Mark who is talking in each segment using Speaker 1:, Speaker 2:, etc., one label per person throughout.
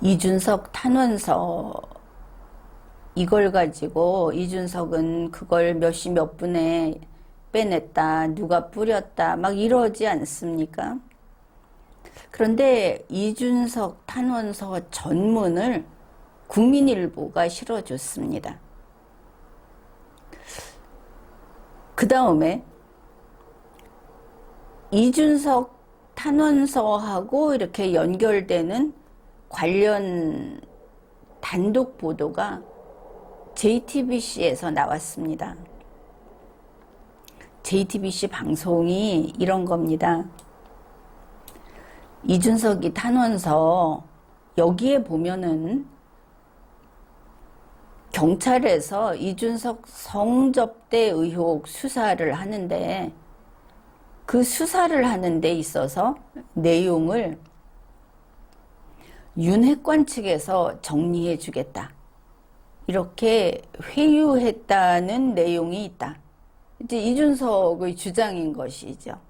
Speaker 1: 이준석 탄원서 이걸 가지고 이준석은 그걸 몇시 몇 분에 빼냈다, 누가 뿌렸다, 막 이러지 않습니까? 그런데 이준석 탄원서 전문을 국민일보가 실어줬습니다. 그 다음에 이준석 탄원서하고 이렇게 연결되는 관련 단독 보도가 JTBC에서 나왔습니다. JTBC 방송이 이런 겁니다. 이준석이 탄원서 여기에 보면은 경찰에서 이준석 성접대 의혹 수사를 하는데 그 수사를 하는 데 있어서 내용을 윤핵관 측에서 정리해 주겠다. 이렇게 회유했다는 내용이 있다. 이제 이준석의 주장인 것이죠.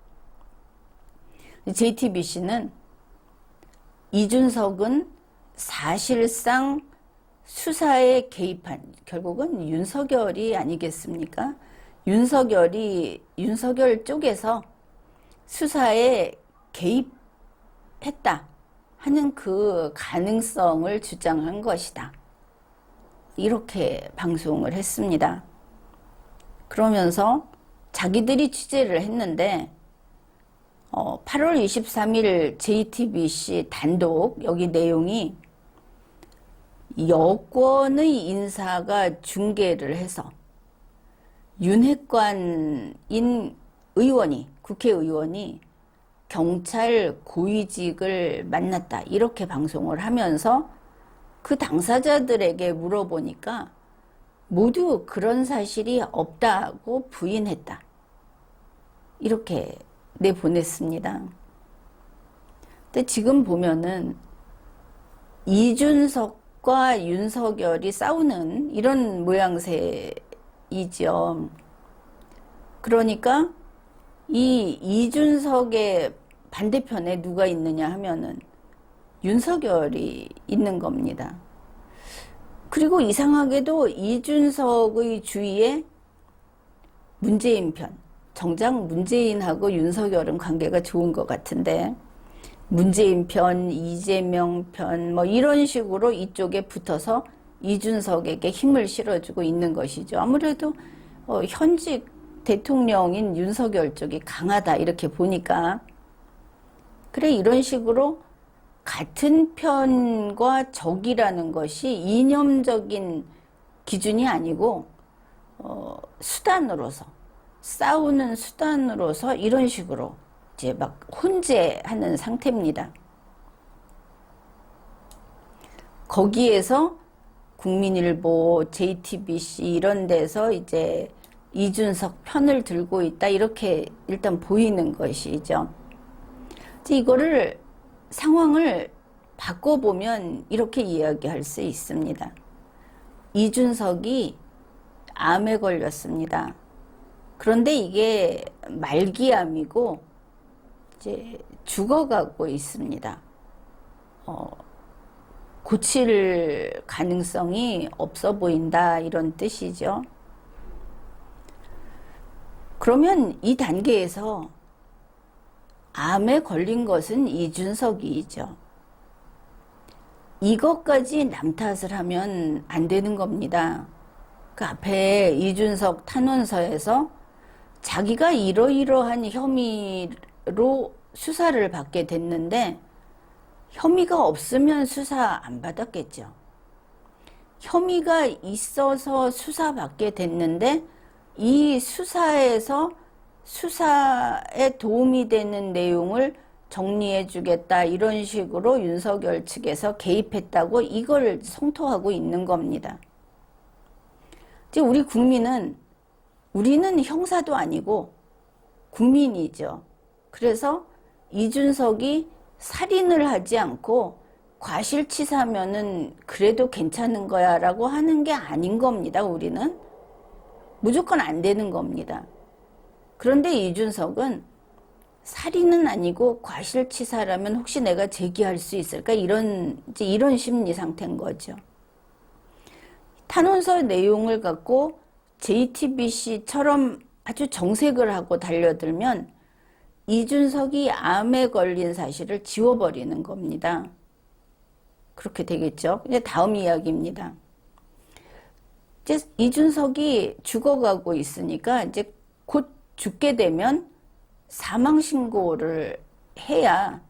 Speaker 1: JTBC는 이준석은 사실상 수사에 개입한 결국은 윤석열이 아니겠습니까? 윤석열이 윤석열 쪽에서 수사에 개입했다 하는 그 가능성을 주장한 것이다. 이렇게 방송을 했습니다. 그러면서 자기들이 취재를 했는데 어, 8월 23일 JTBC 단독 여기 내용이 여권의 인사가 중계를 해서 윤핵관인 의원이 국회의원이 경찰 고위직을 만났다 이렇게 방송을 하면서 그 당사자들에게 물어보니까 모두 그런 사실이 없다고 부인했다. 이렇게 내보냈습니다. 근데 지금 보면은 이준석과 윤석열이 싸우는 이런 모양새이죠. 그러니까 이 이준석의 반대편에 누가 있느냐 하면은 윤석열이 있는 겁니다. 그리고 이상하게도 이준석의 주위에 문재인 편, 정작 문재인하고 윤석열은 관계가 좋은 것 같은데, 문재인 편, 이재명 편, 뭐 이런 식으로 이쪽에 붙어서 이준석에게 힘을 실어주고 있는 것이죠. 아무래도 어, 현직 대통령인 윤석열 쪽이 강하다 이렇게 보니까 그래 이런 식으로 같은 편과 적이라는 것이 이념적인 기준이 아니고 어, 수단으로서 싸우는 수단으로서 이런 식으로 이제 막 혼재하는 상태입니다. 거기에서 국민일보, JTBC 이런 데서 이제 이준석 편을 들고 있다 이렇게 일단 보이는 것이죠. 이거를 상황을 바꿔보면 이렇게 이야기할 수 있습니다. 이준석이 암에 걸렸습니다. 그런데 이게 말기암이고 이제 죽어가고 있습니다. 어, 고칠 가능성이 없어 보인다 이런 뜻이죠. 그러면 이 단계에서 암에 걸린 것은 이준석이죠. 이것까지 남 탓을 하면 안 되는 겁니다. 그 앞에 이준석 탄원서에서 자기가 이러이러한 혐의로 수사를 받게 됐는데 혐의가 없으면 수사 안 받았겠죠. 혐의가 있어서 수사받게 됐는데 이 수사에서 수사에 도움이 되는 내용을 정리해 주겠다 이런 식으로 윤석열 측에서 개입했다고 이걸 성토하고 있는 겁니다. 이제 우리 국민은 우리는 형사도 아니고 국민이죠. 그래서 이준석이 살인을 하지 않고 과실치사면은 그래도 괜찮은 거야라고 하는 게 아닌 겁니다. 우리는 무조건 안 되는 겁니다. 그런데 이준석은 살인은 아니고 과실치사라면 혹시 내가 제기할 수 있을까 이런 이런 심리 상태인 거죠. 탄원서 내용을 갖고 JTBC처럼 아주 정색을 하고 달려들면 이준석이 암에 걸린 사실을 지워버리는 겁니다. 그렇게 되겠죠. 이제 다음 이야기입니다. 이제 이준석이 죽어가고 있으니까 이제 곧 죽게 되면 사망 신고를 해야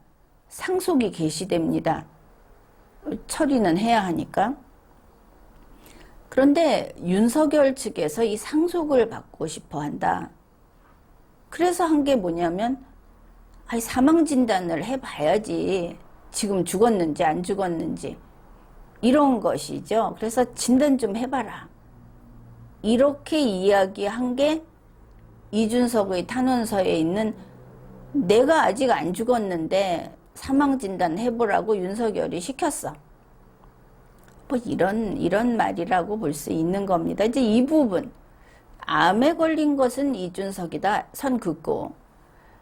Speaker 1: 상속이 개시됩니다. 처리는 해야 하니까. 그런데 윤석열 측에서 이 상속을 받고 싶어 한다. 그래서 한 게 뭐냐면, 아니, 사망 진단을 해봐야지. 지금 죽었는지 안 죽었는지. 이런 것이죠. 그래서 진단 좀 해봐라. 이렇게 이야기한 게 이준석의 탄원서에 있는 내가 아직 안 죽었는데 사망 진단 해보라고 윤석열이 시켰어. 뭐 이런 이런 말이라고 볼 수 있는 겁니다. 이제 이 부분 암에 걸린 것은 이준석이다 선 긋고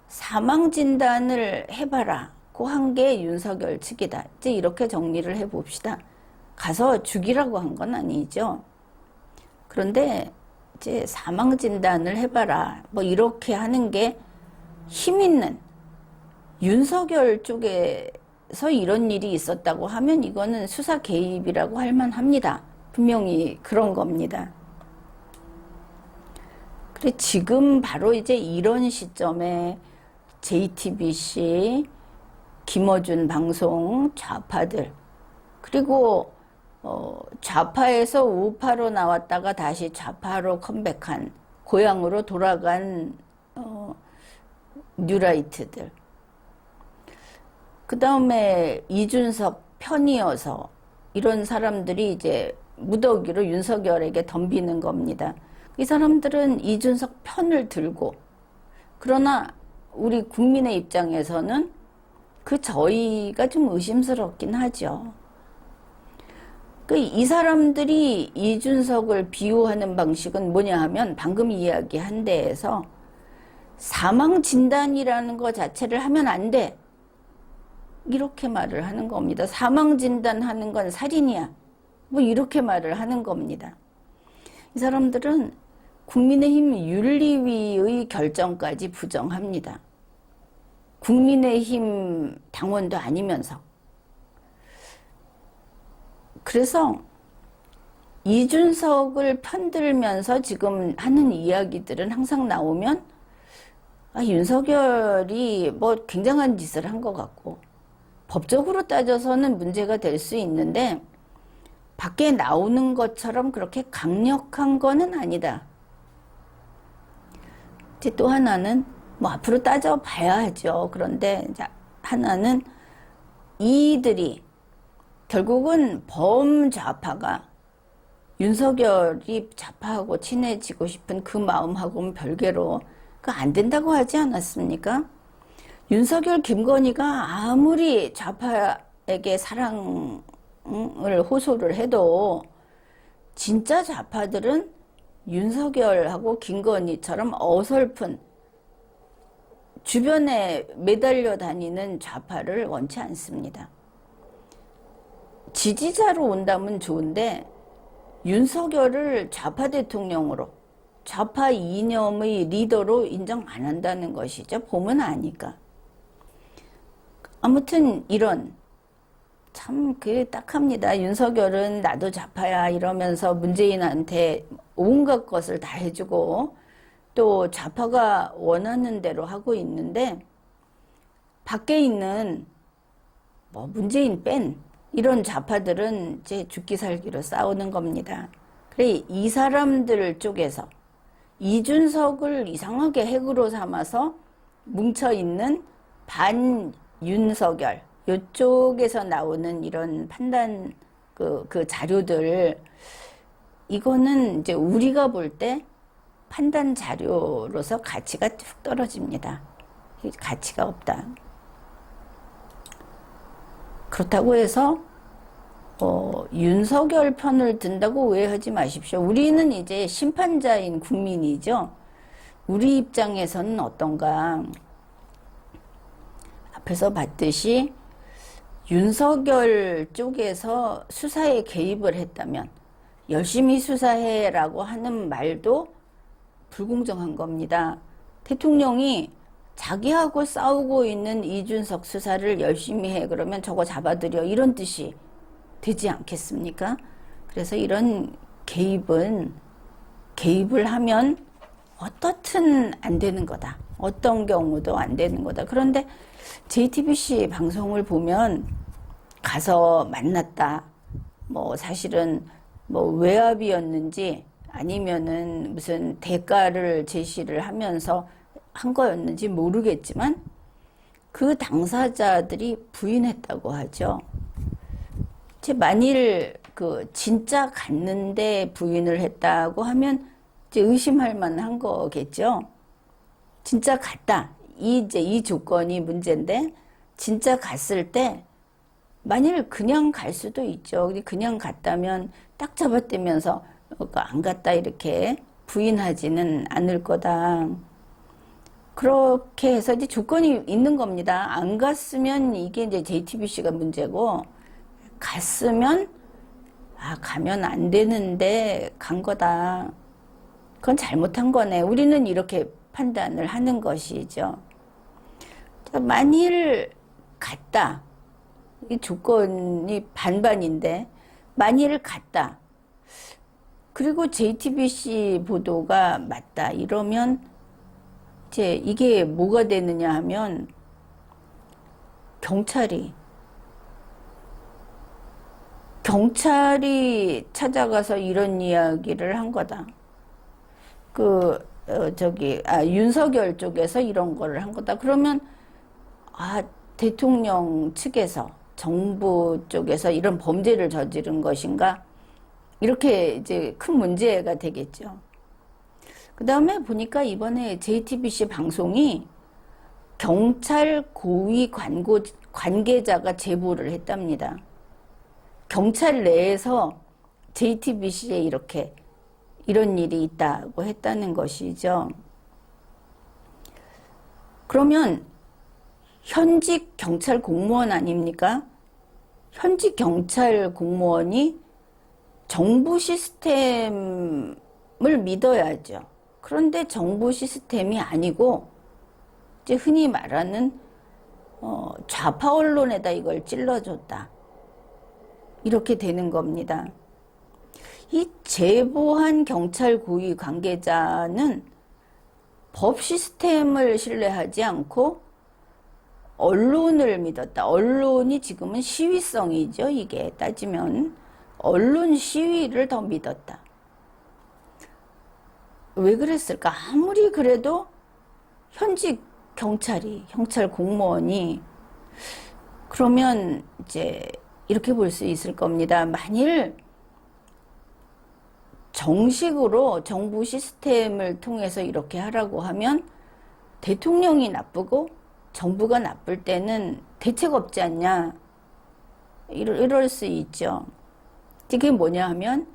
Speaker 1: 사망 진단을 해봐라고 한 게 윤석열 측이다. 이제 이렇게 정리를 해봅시다. 가서 죽이라고 한 건 아니죠. 그런데 이제 사망 진단을 해봐라. 뭐 이렇게 하는 게 힘 있는 윤석열 쪽에서 이런 일이 있었다고 하면 이거는 수사 개입이라고 할 만합니다. 분명히 그런 겁니다. 그래 지금 바로 이제 이런 시점에 JTBC, 김어준 방송 좌파들 그리고 어, 좌파에서 우파로 나왔다가 다시 좌파로 컴백한 고향으로 돌아간 어, 뉴라이트들. 그 다음에 이준석 편이어서 이런 사람들이 이제 무더기로 윤석열에게 덤비는 겁니다. 이 사람들은 이준석 편을 들고 그러나 우리 국민의 입장에서는 그 저희가 좀 의심스럽긴 하죠. 그 이 사람들이 이준석을 비호하는 방식은 뭐냐 하면 방금 이야기한 데에서 사망 진단이라는 것 자체를 하면 안 돼. 이렇게 말을 하는 겁니다. 사망 진단하는 건 살인이야. 뭐 이렇게 말을 하는 겁니다. 이 사람들은 국민의힘 윤리위의 결정까지 부정합니다. 국민의힘 당원도 아니면서. 그래서 이준석을 편들면서 지금 하는 이야기들은 항상 나오면 아, 윤석열이 뭐 굉장한 짓을 한 것 같고 법적으로 따져서는 문제가 될 수 있는데 밖에 나오는 것처럼 그렇게 강력한 거는 아니다. 이제 또 하나는 뭐 앞으로 따져 봐야죠. 그런데 하나는 이들이 결국은 범좌파가 윤석열이 좌파하고 친해지고 싶은 그 마음하고는 별개로 그 안 된다고 하지 않았습니까? 윤석열 김건희가 아무리 좌파에게 사랑을 호소를 해도 진짜 좌파들은 윤석열하고 김건희처럼 어설픈 주변에 매달려 다니는 좌파를 원치 않습니다. 지지자로 온다면 좋은데 윤석열을 좌파 대통령으로 좌파 이념의 리더로 인정 안 한다는 것이죠. 보면 아니까. 아무튼 이런 참 그 딱합니다. 윤석열은 나도 좌파야 이러면서 문재인한테 온갖 것을 다 해주고 또 좌파가 원하는 대로 하고 있는데 밖에 있는 뭐 문재인 뺀 이런 좌파들은 이제 죽기 살기로 싸우는 겁니다. 그래 이 사람들 쪽에서 이준석을 이상하게 핵으로 삼아서 뭉쳐 있는 반 윤석열 요쪽에서 나오는 이런 판단 그, 그 자료들 이거는 이제 우리가 볼 때 판단 자료로서 가치가 뚝 떨어집니다. 가치가 없다. 그렇다고 해서 어, 윤석열 편을 든다고 오해하지 마십시오. 우리는 이제 심판자인 국민이죠. 우리 입장에서는 어떤가. 앞에서 봤듯이 윤석열 쪽에서 수사에 개입을 했다면 열심히 수사해라고 하는 말도 불공정한 겁니다. 대통령이 자기하고 싸우고 있는 이준석 수사를 열심히 해 그러면 저거 잡아들여 이런 뜻이 되지 않겠습니까? 그래서 이런 개입은 개입을 하면 어떻든 안 되는 거다. 어떤 경우도 안 되는 거다. 그런데 JTBC 방송을 보면 가서 만났다. 뭐 사실은 뭐 외압이었는지 아니면은 무슨 대가를 제시를 하면서 한 거였는지 모르겠지만 그 당사자들이 부인했다고 하죠. 제 만일 그 진짜 갔는데 부인을 했다고 하면 이제 의심할 만한 거겠죠. 진짜 갔다. 이 이제 이 조건이 문제인데 진짜 갔을 때 만일 그냥 갈 수도 있죠. 그냥 갔다면 딱 잡아떼면서 어, 안 갔다 이렇게 부인하지는 않을 거다. 그렇게 해서 이제 조건이 있는 겁니다. 안 갔으면 이게 이제 JTBC가 문제고 갔으면 아 가면 안 되는데 간 거다. 그건 잘못한 거네. 우리는 이렇게 판단을 하는 것이죠. 자, 만일 갔다. 이 조건이 반반인데 만일 갔다. 그리고 JTBC 보도가 맞다. 이러면 이제 이게 뭐가 되느냐 하면 경찰이 경찰이 찾아가서 이런 이야기를 한 거다. 그 어, 저기 아 윤석열 쪽에서 이런 거를 한 거다. 그러면 아 대통령 측에서 정부 쪽에서 이런 범죄를 저지른 것인가 이렇게 이제 큰 문제가 되겠죠. 그 다음에 보니까 이번에 JTBC 방송이 경찰 고위 관고, 관계자가 제보를 했답니다. 경찰 내에서 JTBC에 이렇게 이런 일이 있다고 했다는 것이죠. 그러면 현직 경찰 공무원 아닙니까? 현직 경찰 공무원이 정부 시스템을 믿어야죠. 그런데 정부 시스템이 아니고 이제 흔히 말하는 어, 좌파 언론에다 이걸 찔러줬다. 이렇게 되는 겁니다. 이 제보한 경찰 고위 관계자는 법 시스템을 신뢰하지 않고 언론을 믿었다. 언론이 지금은 시위성이죠. 이게 따지면 언론 시위를 더 믿었다. 왜 그랬을까? 아무리 그래도 현직 경찰이, 경찰 공무원이 그러면 이제 이렇게 볼 수 있을 겁니다. 만일 정식으로 정부 시스템을 통해서 이렇게 하라고 하면 대통령이 나쁘고 정부가 나쁠 때는 대책 없지 않냐. 이럴, 이럴 수 있죠. 그게 뭐냐 하면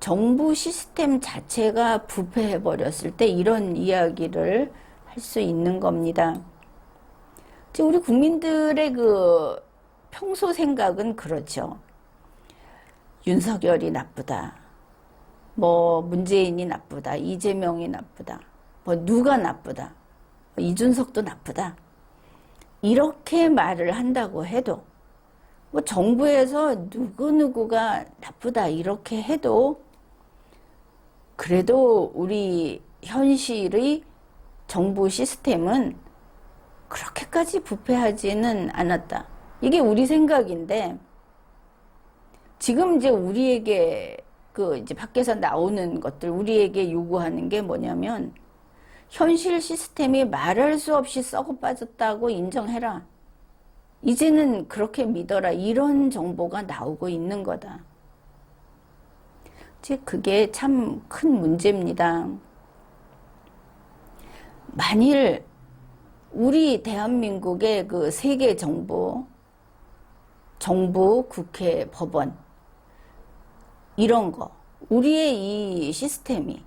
Speaker 1: 정부 시스템 자체가 부패해 버렸을 때 이런 이야기를 할 수 있는 겁니다. 우리 국민들의 그 평소 생각은 그렇죠. 윤석열이 나쁘다. 뭐 문재인이 나쁘다. 이재명이 나쁘다. 뭐 누가 나쁘다. 뭐 이준석도 나쁘다. 이렇게 말을 한다고 해도 뭐 정부에서 누구누구가 나쁘다 이렇게 해도 그래도 우리 현실의 정부 시스템은 그렇게까지 부패하지는 않았다. 이게 우리 생각인데 지금 이제 우리에게 그 이제 밖에서 나오는 것들 우리에게 요구하는 게 뭐냐면 현실 시스템이 말할 수 없이 썩어 빠졌다고 인정해라. 이제는 그렇게 믿어라. 이런 정보가 나오고 있는 거다. 즉, 그게 참 큰 문제입니다. 만일 우리 대한민국의 그 세계 정부, 정부, 국회, 법원, 이런 거, 우리의 이 시스템이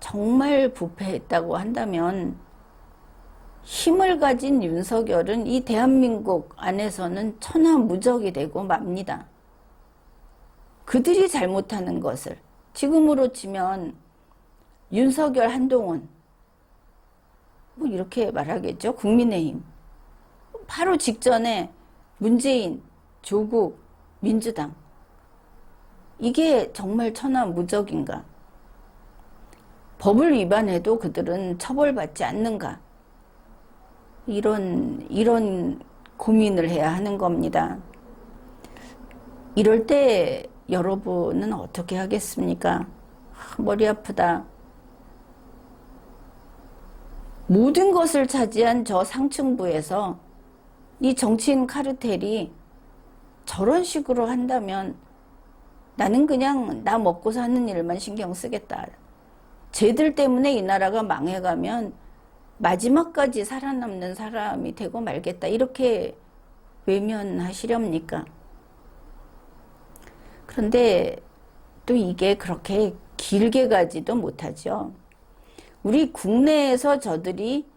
Speaker 1: 정말 부패했다고 한다면 힘을 가진 윤석열은 이 대한민국 안에서는 천하무적이 되고 맙니다. 그들이 잘못하는 것을 지금으로 치면 윤석열 한동훈 뭐 이렇게 말하겠죠. 국민의힘 바로 직전에 문재인 조국 민주당 이게 정말 천하무적인가? 법을 위반해도 그들은 처벌받지 않는가? 이런, 이런 고민을 해야 하는 겁니다. 이럴 때 여러분은 어떻게 하겠습니까? 아, 머리 아프다. 모든 것을 차지한 저 상층부에서 이 정치인 카르텔이 저런 식으로 한다면 나는 그냥 나 먹고 사는 일만 신경 쓰겠다. 쟤들 때문에 이 나라가 망해가면 마지막까지 살아남는 사람이 되고 말겠다. 이렇게 외면하시렵니까? 그런데 또 이게 그렇게 길게 가지도 못하죠. 우리 국내에서 저들이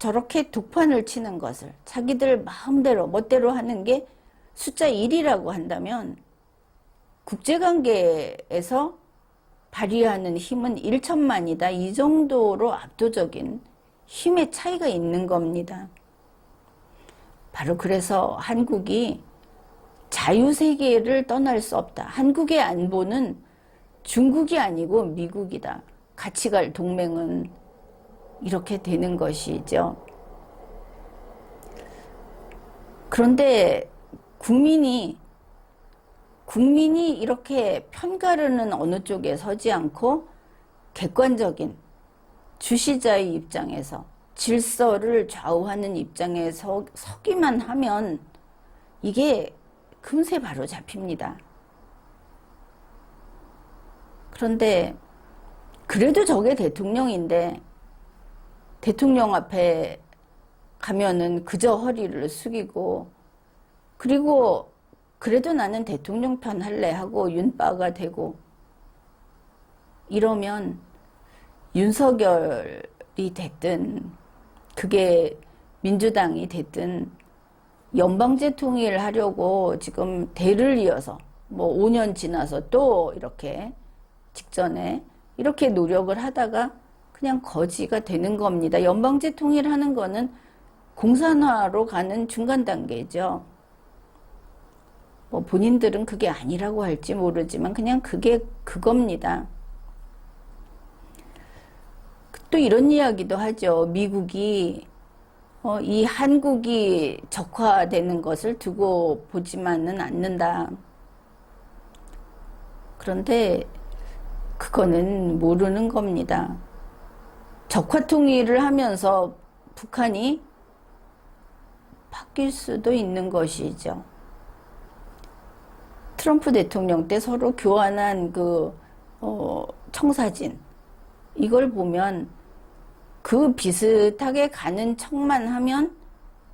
Speaker 1: 저렇게 독판을 치는 것을 자기들 마음대로 멋대로 하는 게 숫자 1이라고 한다면 국제관계에서 발휘하는 힘은 1천만이다. 이 정도로 압도적인 힘의 차이가 있는 겁니다. 바로 그래서 한국이 자유세계를 떠날 수 없다. 한국의 안보는 중국이 아니고 미국이다. 같이 갈 동맹은 이렇게 되는 것이죠. 그런데 국민이 국민이 이렇게 편가르는 어느 쪽에 서지 않고 객관적인 주시자의 입장에서 질서를 좌우하는 입장에 서, 서기만 하면 이게 금세 바로 잡힙니다. 그런데 그래도 저게 대통령인데 대통령 앞에 가면은 그저 허리를 숙이고 그리고 그래도 나는 대통령 편 할래 하고 윤빠가 되고 이러면 윤석열이 됐든 그게 민주당이 됐든 연방제 통일을 하려고 지금 대를 이어서 뭐 5년 지나서 또 이렇게 직전에 이렇게 노력을 하다가 그냥 거지가 되는 겁니다. 연방제 통일하는 거는 공산화로 가는 중간 단계죠. 뭐 본인들은 그게 아니라고 할지 모르지만 그냥 그게 그겁니다. 또 이런 이야기도 하죠. 미국이 어, 이 한국이 적화되는 것을 두고 보지만은 않는다. 그런데 그거는 모르는 겁니다. 적화 통일을 하면서 북한이 바뀔 수도 있는 것이죠. 트럼프 대통령 때 서로 교환한 그, 어, 청사진. 이걸 보면 그 비슷하게 가는 척만 하면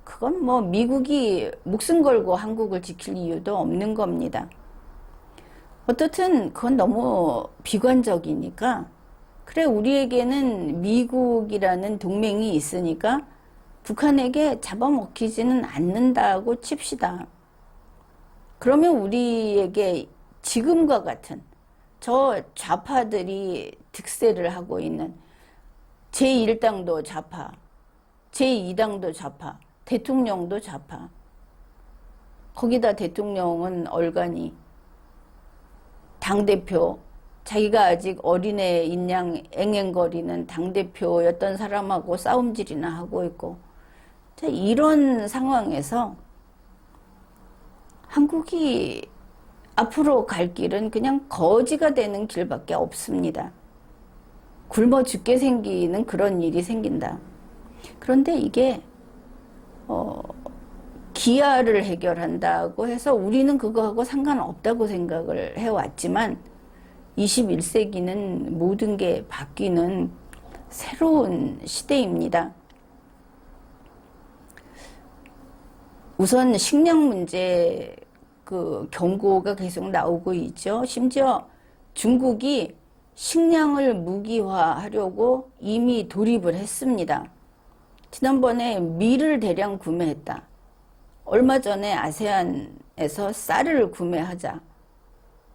Speaker 1: 그건 뭐 미국이 목숨 걸고 한국을 지킬 이유도 없는 겁니다. 어떻든 그건 너무 비관적이니까 그래 우리에게는 미국이라는 동맹이 있으니까 북한에게 잡아먹히지는 않는다고 칩시다. 그러면 우리에게 지금과 같은 저 좌파들이 득세를 하고 있는 제1당도 좌파, 제2당도 좌파, 대통령도 좌파. 거기다 대통령은 얼간이 당대표, 자기가 아직 어린애 인양 앵앵거리는 당대표였던 사람하고 싸움질이나 하고 있고. 이런 상황에서 한국이 앞으로 갈 길은 그냥 거지가 되는 길밖에 없습니다. 굶어 죽게 생기는 그런 일이 생긴다. 그런데 이게 어, 기아를 해결한다고 해서 우리는 그거하고 상관없다고 생각을 해왔지만 21세기는 모든 게 바뀌는 새로운 시대입니다. 우선 식량 문제 그 경고가 계속 나오고 있죠. 심지어 중국이 식량을 무기화하려고 이미 돌입을 했습니다. 지난번에 밀을 대량 구매했다. 얼마 전에 아세안에서 쌀을 구매하자.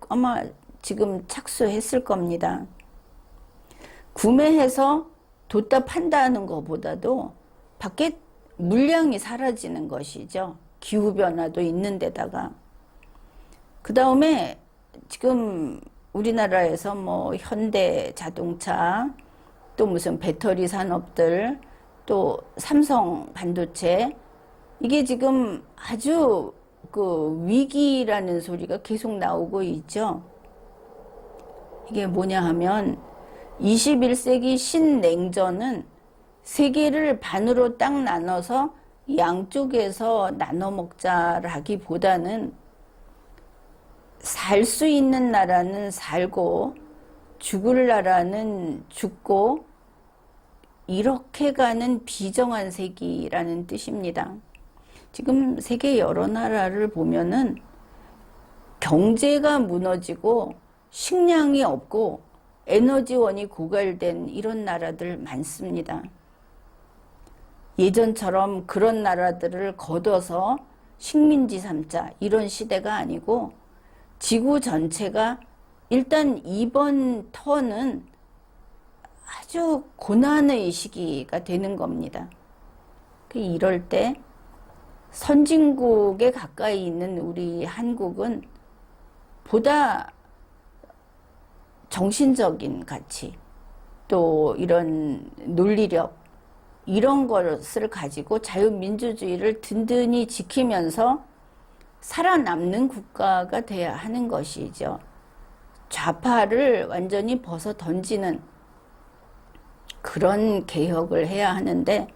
Speaker 1: 아마 지금 착수했을 겁니다. 구매해서 뒀다 판다는 것보다도 밖에 물량이 사라지는 것이죠. 기후변화도 있는 데다가. 그 다음에 지금 우리나라에서 뭐 현대 자동차, 또 무슨 배터리 산업들, 또 삼성 반도체, 이게 지금 아주 그 위기라는 소리가 계속 나오고 있죠. 이게 뭐냐 하면 21세기 신냉전은 세계를 반으로 딱 나눠서 양쪽에서 나눠 먹자라기보다는 살 수 있는 나라는 살고 죽을 나라는 죽고 이렇게 가는 비정한 세기라는 뜻입니다. 지금 세계 여러 나라를 보면은 경제가 무너지고 식량이 없고 에너지원이 고갈된 이런 나라들 많습니다. 예전처럼 그런 나라들을 걷어서 식민지 삼자 이런 시대가 아니고 지구 전체가 일단 이번 턴은 아주 고난의 시기가 되는 겁니다. 그 이럴 때 선진국에 가까이 있는 우리 한국은 보다 정신적인 가치 또 이런 논리력 이런 것을 가지고 자유민주주의를 든든히 지키면서 살아남는 국가가 돼야 하는 것이죠. 좌파를 완전히 벗어 던지는 그런 개혁을 해야 하는데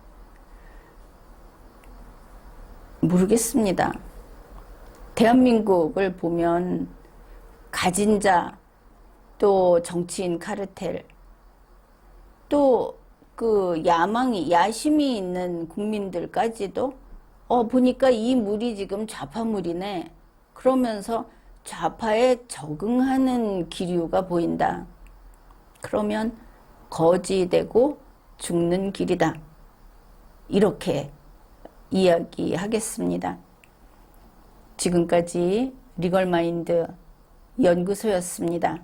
Speaker 1: 모르겠습니다. 대한민국을 보면 가진 자, 또 정치인 카르텔, 또 그 야망이, 야심이 있는 국민들까지도 어, 보니까 이 물이 지금 좌파물이네. 그러면서 좌파에 적응하는 기류가 보인다. 그러면 거지되고 죽는 길이다. 이렇게 이야기하겠습니다. 지금까지 리걸마인드 연구소였습니다.